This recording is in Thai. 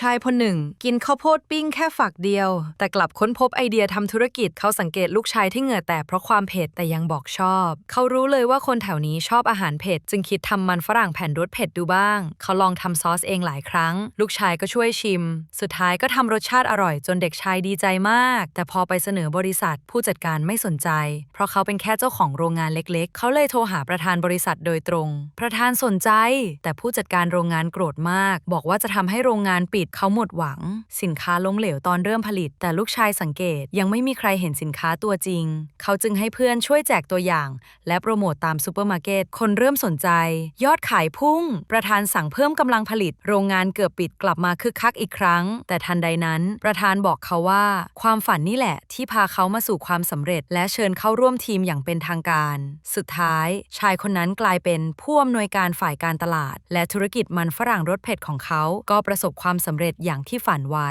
ชายคนหนึ่ง กินข้าวโพดปิ้งแค่ฝักเดียว แต่กลับค้นพบไอเดียทำธุรกิจเขาสังเกตลูกชายที่เหงื่อแตกเพราะความเผ็ดแต่ยังบอกชอบ เขารู้เลยว่าคนแถวนี้ชอบอาหารเผ็ดจึงคิดทำมันฝรั่งแผ่นรสเผ็ดดูบ้าง เขาลองทำซอสเองหลายครั้ง ลูกชายก็ช่วยชิม สุดท้ายก็ทำรสชาติอร่อยจนเด็กชายดีใจมาก แต่พอไปเสนอบริษัทผู้จัดการไม่สนใจ เพราะเขาเป็นแค่เจ้าของโรงงานเล็ก ๆ เขาเลยโทรหาประธานบริษัทโดยตรง ประธานสนใจ แต่ผู้จัดการโรงงานโกรธมาก บอกว่าจะทำให้โรงงานปิดเขาหมดหวัง สินค้าล้มเหลวตอนเริ่มผลิต แต่ลูกชายสังเกตยังไม่มีใครเห็นสินค้าตัวจริง เขาจึงให้เพื่อนช่วยแจกตัวอย่าง และโปรโมตตามซูเปอร์มาร์เก็ตคนเริ่มสนใจ ยอดขายพุ่ง ประธานสั่งเพิ่มกำลังผลิต โรงงานเกือบปิดกลับมาคึกคักอีกครั้ง แต่ทันใดนั้น ประธานบอกเขาว่า ความฝันนี่แหละ ที่พาเขามาสู่ความสำเร็จ และเชิญเข้าร่วมทีมอย่างเป็นทางการ สุดท้าย ชายคนนั้นกลายเป็นผู้อำนวยการฝ่ายการตลาด และธุรกิจมันฝรั่งรสเผ็ดของเขาก็ประสบความสำเร็จอย่างที่ฝันไว้